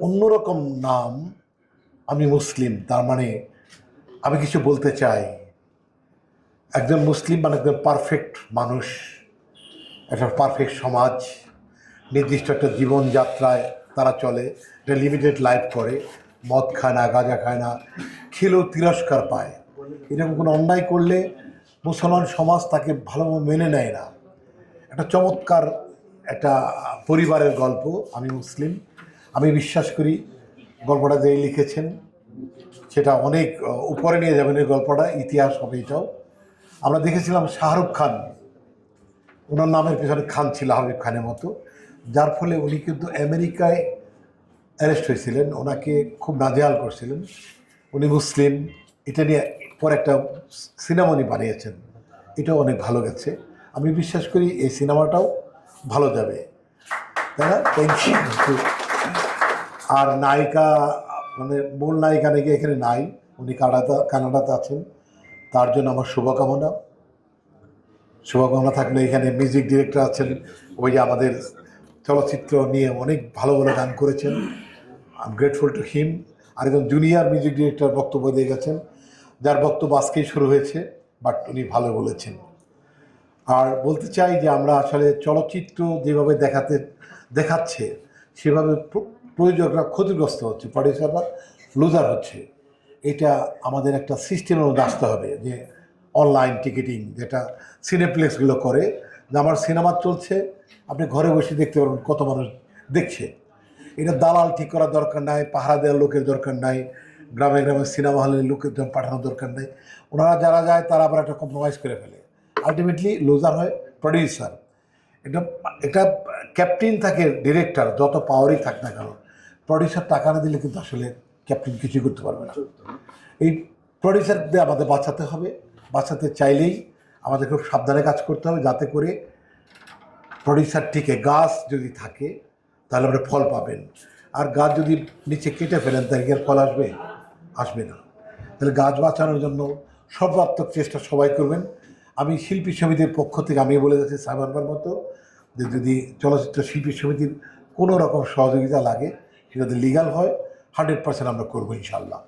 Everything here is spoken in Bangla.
অন্যরকম নাম আমি মুসলিম, তার মানে আমি কিছু বলতে চাই। একজন মুসলিম মানে একজন পারফেক্ট মানুষ, একটা পারফেক্ট সমাজ, নির্দিষ্ট একটা জীবনযাত্রায় তারা চলে, একটা লিমিটেড লাইফ করে, মদ খায় না, গাঁজা খায় না, খেলেও তিরস্কার পায়। এরকম কোনো অন্যায় করলে মুসলমান সমাজ তাকে ভালোভাবে মেনে নেয় না। একটা চমৎকার একটা পরিবারের গল্প, আমি মুসলিম। আমি বিশ্বাস করি গল্পটা যে লিখেছেন, সেটা অনেক উপরে নিয়ে যাবেন এই গল্পটা, ইতিহাস হবে এটাও। আমরা দেখেছিলাম শাহরুখ খান, ওনার নামের পেছনে খান ছিল হাবিব খানের মতো, যার ফলে উনি কিন্তু আমেরিকায় অ্যারেস্ট হয়েছিলেন, ওনাকে খুব নাজেহাল করছিলেন। উনি মুসলিম, এটা নিয়ে পরে একটা সিনেমা উনি বানিয়েছেন, এটাও অনেক ভালো গেছে। আমি বিশ্বাস করি এই সিনেমাটাও ভালো যাবে। তাই না? থ্যাংক ইউ আর নায়িকা মানে মূল নায়িকা নাকি এখানে নাই। উনি কানাডা কানাডাতে আছেন। তার জন্য আমার শুভকামনা। শুভকামনা থাকলে এখানে মিউজিক ডিরেক্টর আছেন। ওই যে আমাদের চলচ্চিত্র নিয়ে অনেক ভালো ভালো গান করেছেন। আই গ্রেটফুল টু হিম আর একজন জুনিয়র মিউজিক ডিরেক্টর বক্তব্য দিয়ে গেছেন। যার বক্তব্য আজকেই শুরু হয়েছে বাট উনি ভালো বলেছেন। আর বলতে চাই যে আমরা আসলে চলচ্চিত্র যেভাবে দেখাতে, দেখাচ্ছে, সেভাবে প্রযোজকরা ক্ষতিগ্রস্ত হচ্ছে প্রডিউসাররা লুজার হচ্ছে। এটা আমাদের একটা সিস্টেমের মধ্যে আসতে হবে যে অনলাইন টিকিটিং যেটা সিনেপ্লেক্সগুলো করে, যে আমার সিনেমা চলছে, আপনি ঘরে বসে দেখতে পারবেন কত মানুষ দেখছে। এটা দালাল ঠিক করার দরকার নাই, পাহারা দেওয়ার লোকের দরকার নাই, গ্রামে গ্রামে সিনেমা হলের লোকের জন্য পাঠানোর দরকার নেই। ওনারা যারা যায়, তারা আবার একটা কম্প্রোমাইজ করে ফেলে। আলটিমেটলি লুজার হয় প্রডিউসার এটা একটা ক্যাপ্টেন থাকে ডিরেক্টর যত পাওয়ারই থাক না কেন প্রডিউসার টাকা না দিলে কিন্তু আসলে ক্যাপ্টেন কিছুই করতে পারবে না। এই প্রডিউসারদের আমাদের বাঁচাতে হবে। বাঁচাতে চাইলেই আমাদের খুব সাবধানে কাজ করতে হবে যাতে করে প্রডিউসার টিকে গাছ যদি থাকে, তাহলে আমরা ফল পাবেন। আর গাছ যদি নিচে কেটে ফেলেন, তাহলে কি আর ফল আসবে? আসবে না। তাহলে গাছ বাঁচানোর জন্য সর্বাত্মক চেষ্টা সবাই করবেন। আমি শিল্পী সমিতির পক্ষ থেকে আমি বলে যাচ্ছি সাইবারবার মতো যে যদি চলচ্চিত্র শিল্পী সমিতির কোনো রকম সহযোগিতা লাগে সেটা যদি লিগাল হয় হান্ড্রেড পার্সেন্ট আমরা করব ইনশাল্লাহ